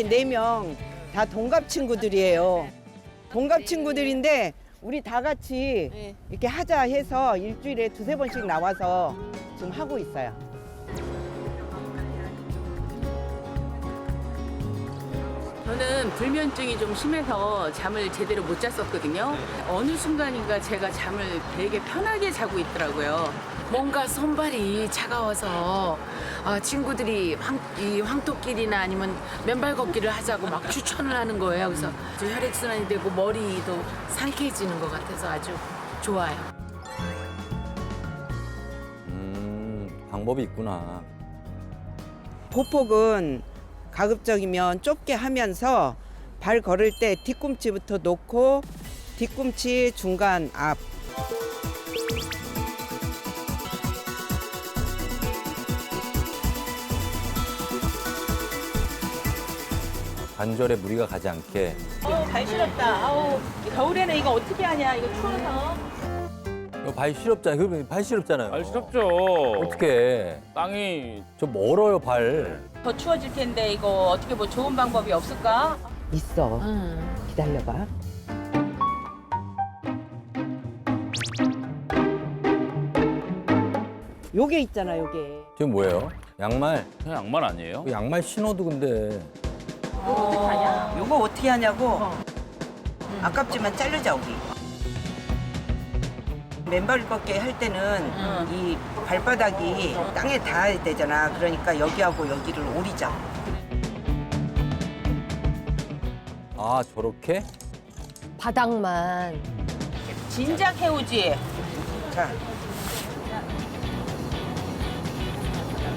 이렇게 네 명 다 동갑 친구들이에요. 동갑 친구들인데 우리 다 같이 네. 이렇게 하자 해서 일주일에 두세 번씩 나와서 지금 하고 있어요. 저는 불면증이 좀 심해서 잠을 제대로 못 잤었거든요. 어느 순간인가 제가 잠을 되게 편하게 자고 있더라고요. 뭔가 손발이 차가워서 아, 친구들이 황, 이 황토길이나 아니면 맨발 걷기를 하자고 막 추천을 하는 거예요. 그래서 저 혈액순환이 되고 머리도 상쾌해지는 것 같아서 아주 좋아요. 음, 방법이 있구나. 보폭은 가급적이면 좁게 하면서 발 걸을 때 뒤꿈치부터 놓고 뒤꿈치 중간 앞 관절에 무리가 가지 않게. 아우 발 시렵다. 아우 겨울에는 이거 어떻게 하냐? 이거 추워서. 이거 발 시렵잖아요. 그러면 발 시렵잖아요. 알 시럽죠. 어떻게? 땅이 저 멀어요 발. 더 추워질 텐데 이거 어떻게 뭐 좋은 방법이 없을까? 있어. 음. 기다려봐. 요게 있잖아, 요게. 지금 뭐예요? 양말. 그냥 양말 아니에요? 그 양말 신어도 근데 요거 어떻게 하냐고. 아깝지만 자르자, 우리. 맨발 걷기 할 때는 이 발바닥이 땅에 닿아야 되잖아. 그러니까 여기하고 여기를 오리자. 아 저렇게? 바닥만. 진작 해오지. 자,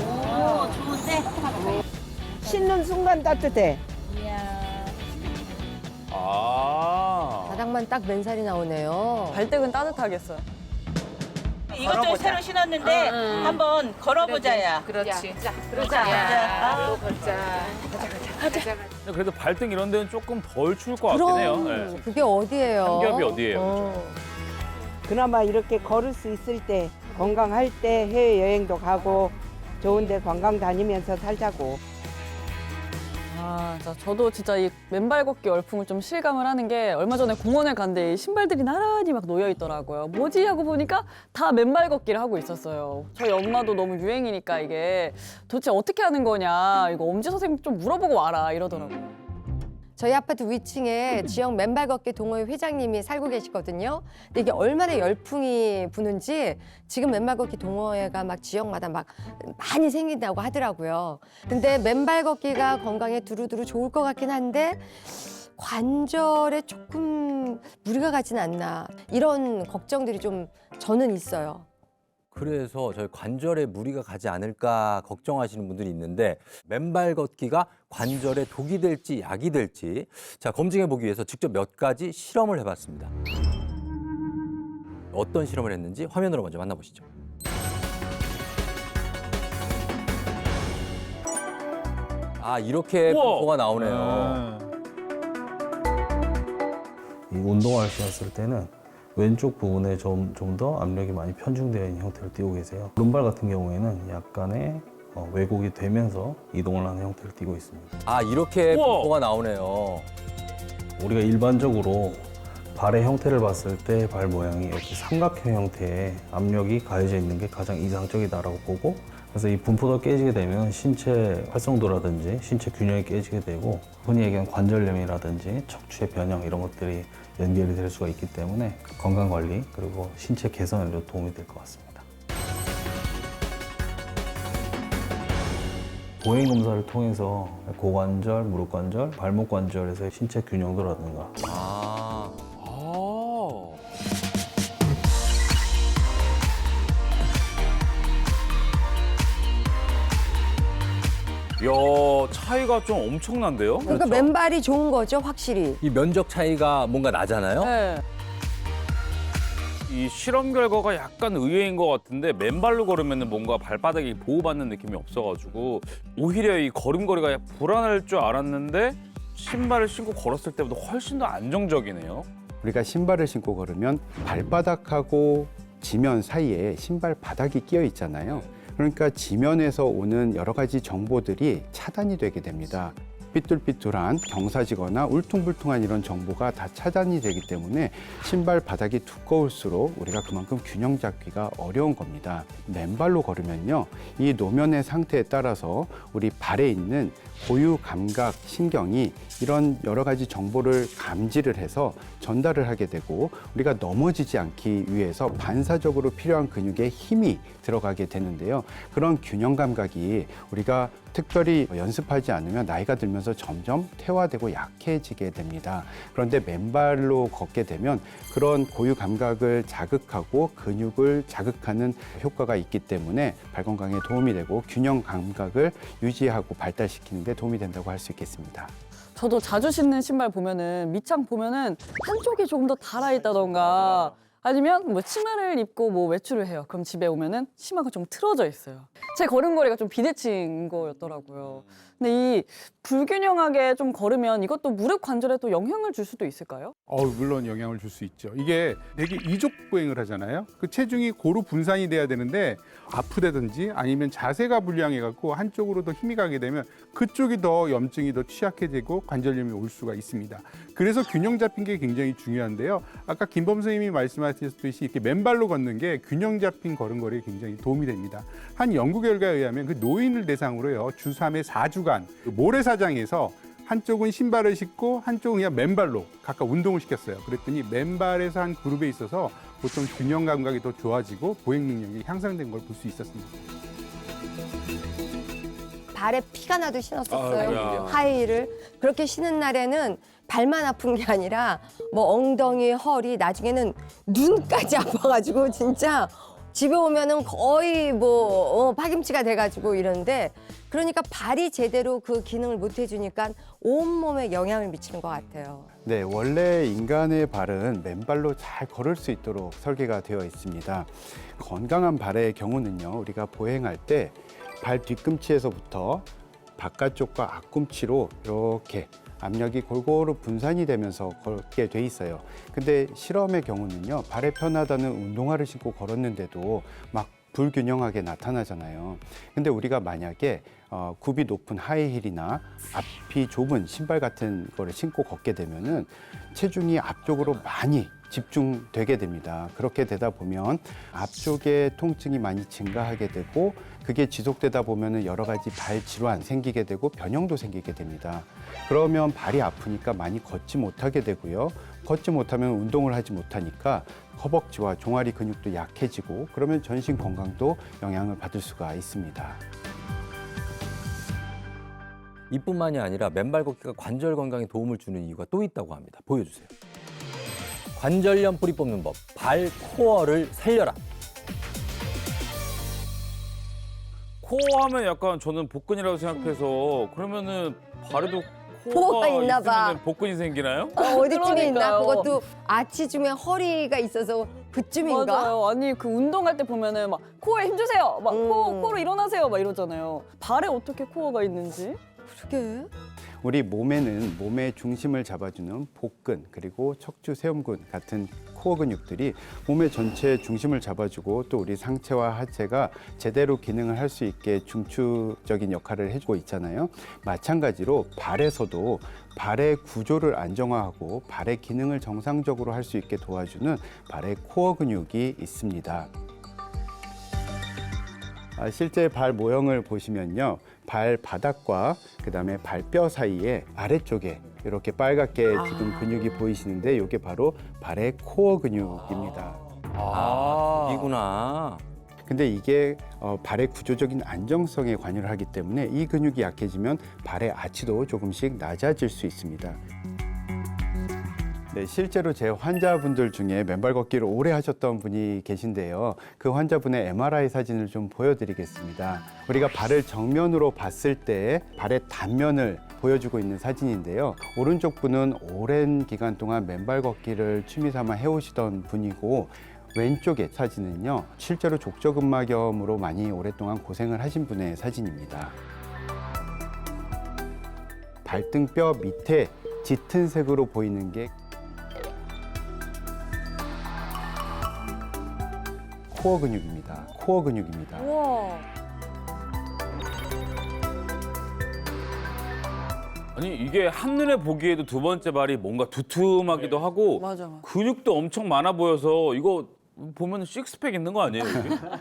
오 좋은데. 씻는 순간 따뜻해. 아. 바닥만 딱 맨살이 나오네요. 발등은 따뜻하겠어요. 이것도. 새로 신었는데 한번 걸어보자야. 그렇지. 그러자. 아, 그래도 발등 이런 데는 조금 덜 추울 것 같긴 해요. 그럼 네. 그게 어디예요? 삼겹이 어디예요? 어. 그나마 이렇게 걸을 수 있을 때 건강할 때 해외 여행도 가고 좋은데 관광 다니면서 살자고. 아, 자, 저도 진짜 이 맨발 걷기 열풍을 좀 실감을 하는 게 얼마 전에 갔는데 이 신발들이 나란히 막 놓여 있더라고요. 뭐지 하고 보니까 다 맨발 걷기를 하고 있었어요. 저희 엄마도 너무 유행이니까 이게 도대체 어떻게 하는 거냐 이거 엄지 선생님 좀 물어보고 와라 이러더라고요. 저희 아파트 위층에 지역 맨발 걷기 동호회 회장님이 살고 계시거든요. 근데 이게 얼마나 열풍이 부는지 지금 맨발 걷기 동호회가 막 지역마다 막 많이 생긴다고 하더라고요. 근데 맨발 걷기가 건강에 두루두루 좋을 것 같긴 한데 관절에 조금 무리가 가진 않나 이런 걱정들이 좀 저는 있어요. 그래서 저희 관절에 무리가 가지 않을까 걱정하시는 분들이 있는데 맨발 걷기가 관절에 독이 될지 약이 될지 자 검증해 보기 위해서 직접 몇 가지 실험을 해봤습니다. 어떤 실험을 했는지 화면으로 먼저 만나보시죠. 아 이렇게 우와. 분포가 나오네요. 이 운동화를 신었을 때는 왼쪽 부분에 좀더 압력이 많이 편중되어 있는 형태를 띠고 계세요. 오른발 같은 경우에는 약간의 어, 왜곡이 되면서 이동을 하는 형태를 띠고 있습니다. 아 이렇게 우와. 분포가 나오네요. 우리가 일반적으로 발의 형태를 봤을 때 발 모양이 이렇게 삼각형 형태의 압력이 가해져 있는 게 가장 이상적이다라고 보고 그래서 이 분포가 깨지게 되면 신체 활성도라든지 신체 균형이 깨지게 되고 흔히 얘기하는 관절염이라든지 척추의 변형 이런 것들이 연결이 될 수가 있기 때문에 건강 관리 그리고 신체 개선에도 도움이 될 것 같습니다. 보행 검사를 통해서 고관절, 무릎 관절, 발목 관절에서의 신체 균형도라든가 아 아. 차이가 좀 엄청난데요? 그러니까 맨발이 좋은 거죠, 확실히. 이 면적 차이가 뭔가 나잖아요. 네. 이 실험 결과가 약간 의외인 것 같은데 맨발로 걸으면 뭔가 발바닥이 보호받는 느낌이 없어가지고 오히려 이 걸음걸이가 불안할 줄 알았는데 신발을 신고 걸었을 때보다 훨씬 더 안정적이네요. 우리가 신발을 신고 걸으면 발바닥하고 지면 사이에 신발 바닥이 끼어 있잖아요. 그러니까 지면에서 오는 여러 가지 정보들이 차단이 되게 됩니다. 삐뚤삐뚤한 경사지거나 울퉁불퉁한 이런 정보가 다 차단이 되기 때문에 신발 바닥이 두꺼울수록 우리가 그만큼 균형 잡기가 어려운 겁니다. 맨발로 걸으면요. 이 노면의 상태에 따라서 우리 발에 있는 고유 감각 신경이 이런 여러 가지 정보를 감지를 해서 전달을 하게 되고 우리가 넘어지지 않기 위해서 반사적으로 필요한 근육에 힘이 들어가게 되는데요. 그런 균형 감각이 우리가 특별히 연습하지 않으면 나이가 들면서 점점 퇴화되고 약해지게 됩니다. 그런데 맨발로 걷게 되면 그런 고유 감각을 자극하고 근육을 자극하는 효과가 있기 때문에 발 건강에 도움이 되고 균형 감각을 유지하고 발달시키는 데 도움이 된다고 할 수 있겠습니다. 저도 자주 신는 신발 보면은 밑창 보면은 한쪽이 조금 더 달아 있다던가 아니면 뭐 치마를 입고 뭐 외출을 해요. 그럼 집에 오면은 치마가 좀 틀어져 있어요. 제 걸음걸이가 좀 비대칭인 거였더라고요. 근데 이 불균형하게 좀 걸으면 이것도 무릎 관절에 또 영향을 줄 수도 있을까요? 어, 물론 영향을 줄 수 있죠. 이게 되게 이족 보행을 하잖아요. 그 체중이 고루 분산이 돼야 되는데 아프다든지 아니면 자세가 불량해 갖고 한쪽으로 더 힘이 가게 되면 그쪽이 더 염증이 더 취약해지고 관절염이 올 수가 있습니다. 그래서 균형 잡힌 게 굉장히 중요한데요. 아까 김범 선생님이 말씀하셨듯이 이렇게 맨발로 걷는 게 균형 잡힌 걸음걸이에 굉장히 도움이 됩니다. 한 연구 결과에 의하면 그 노인을 대상으로요. 주 3회 4주간 그 모래사장에서 한쪽은 신발을 신고 한쪽은 그냥 맨발로 각각 운동을 시켰어요. 그랬더니 맨발에서 한 그룹에 있어서 보통 균형 감각이 더 좋아지고 보행 능력이 향상된 걸 볼 수 있었습니다. 발에 피가 나도 신었었어요. 아이고야. 하이힐을. 그렇게 신은 날에는 발만 아픈 게 아니라 뭐 엉덩이, 허리, 나중에는 눈까지 아파가지고 진짜 집에 오면은 거의 뭐 어, 파김치가 돼가지고 이러는데 그러니까 발이 제대로 그 기능을 못 해주니까 온몸에 영향을 미치는 것 같아요. 네, 원래 인간의 발은 맨발로 잘 걸을 수 있도록 설계가 되어 있습니다. 건강한 발의 경우는요, 우리가 보행할 때 발 뒤꿈치에서부터 바깥쪽과 앞꿈치로 이렇게 압력이 골고루 분산이 되면서 걷게 돼 있어요. 근데 실험의 경우는요, 발에 편하다는 운동화를 신고 걸었는데도 막 불균형하게 나타나잖아요. 근데 우리가 만약에 어, 굽이 높은 하이힐이나 앞이 좁은 신발 같은 거를 신고 걷게 되면은 체중이 앞쪽으로 많이 집중되게 됩니다. 그렇게 되다 보면 앞쪽에 통증이 많이 증가하게 되고 그게 지속되다 보면은 여러 가지 발 질환 생기게 되고 변형도 생기게 됩니다. 그러면 발이 아프니까 많이 걷지 못하게 되고요. 걷지 못하면 운동을 하지 못하니까 허벅지와 종아리 근육도 약해지고 그러면 전신 건강도 영향을 받을 수가 있습니다. 이뿐만이 아니라 맨발 걷기가 관절 건강에 도움을 주는 이유가 또 있다고 합니다. 보여주세요. 관절염 뿌리 뽑는 법, 발 코어를 살려라. 코어 하면 약간 저는 복근이라고 생각해서 그러면은 발에도 코어가 코어가 있나 봐. 있으면 복근이 생기나요? 어, 어디쯤에 있나? 그러니까요. 그것도 아치 중에 허리가 있어서 그쯤인가? 맞아요. 아니 그 운동할 때 보면은 막 코어에 힘 주세요. 막 음. 코어 코어로 일어나세요. 막 이러잖아요. 발에 어떻게 코어가 있는지. 그러게. 우리 몸에는 몸의 중심을 잡아주는 복근 그리고 척추 세움근 같은 코어 근육들이 몸의 전체 중심을 잡아주고 또 우리 상체와 하체가 제대로 기능을 할 수 있게 중추적인 역할을 해주고 있잖아요. 마찬가지로 발에서도 발의 구조를 안정화하고 발의 기능을 정상적으로 할 수 있게 도와주는 발의 코어 근육이 있습니다. 아, 실제 발 모형을 보시면요. 발 바닥과 그다음에 발뼈 사이에 아래쪽에 이렇게 빨갛게 지금 근육이 보이시는데 이게 바로 발의 코어 근육입니다. 아, 이구나. 근데 이게 어, 발의 구조적인 안정성에 관여를 하기 때문에 이 근육이 약해지면 발의 아치도 조금씩 낮아질 수 있습니다. 네, 실제로 제 환자분들 중에 맨발 걷기를 오래 하셨던 분이 계신데요. 그 환자분의 MRI 사진을 좀 보여드리겠습니다. 우리가 발을 정면으로 봤을 때 발의 단면을 보여주고 있는 사진인데요. 오른쪽 분은 오랜 기간 동안 맨발 걷기를 취미 삼아 해오시던 분이고 왼쪽의 사진은요, 실제로 족저근막염으로 많이 오랫동안 고생을 하신 분의 사진입니다. 발등뼈 밑에 짙은 색으로 보이는 게 코어 근육입니다. 코어 근육입니다. 우와. 아니 이게 한눈에 보기에도 두 번째 발이 뭔가 두툼하기도 하고 맞아, 맞아. 근육도 엄청 많아 보여서 이거 보면 식스팩 있는 거 아니에요?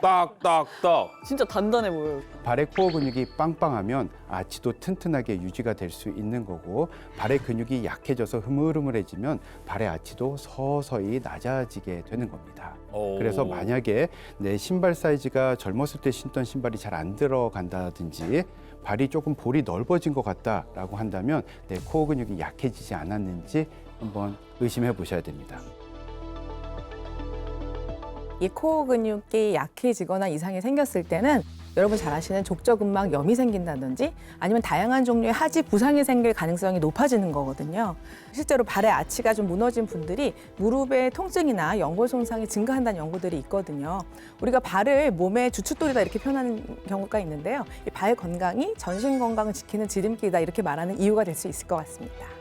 딱딱딱. 진짜 단단해 보여요. 발의 코어 근육이 빵빵하면 아치도 튼튼하게 유지가 될 수 있는 거고 발의 근육이 약해져서 흐물흐물해지면 발의 아치도 서서히 낮아지게 되는 겁니다. 오. 그래서 만약에 내 신발 사이즈가 젊었을 때 신던 신발이 잘 안 들어간다든지 발이 조금 볼이 넓어진 것 같다라고 한다면 내 코어 근육이 약해지지 않았는지 한번 의심해 보셔야 됩니다. 이 코어 근육이 약해지거나 이상이 생겼을 때는 여러분 잘 아시는 족저근막 염이 생긴다든지 아니면 다양한 종류의 하지 부상이 생길 가능성이 높아지는 거거든요. 실제로 발의 아치가 좀 무너진 분들이 무릎의 통증이나 연골 손상이 증가한다는 연구들이 있거든요. 우리가 발을 몸의 주춧돌이다 이렇게 표현하는 경우가 있는데요. 이 발 건강이 전신 건강을 지키는 지름길이다 이렇게 말하는 이유가 될 수 있을 것 같습니다.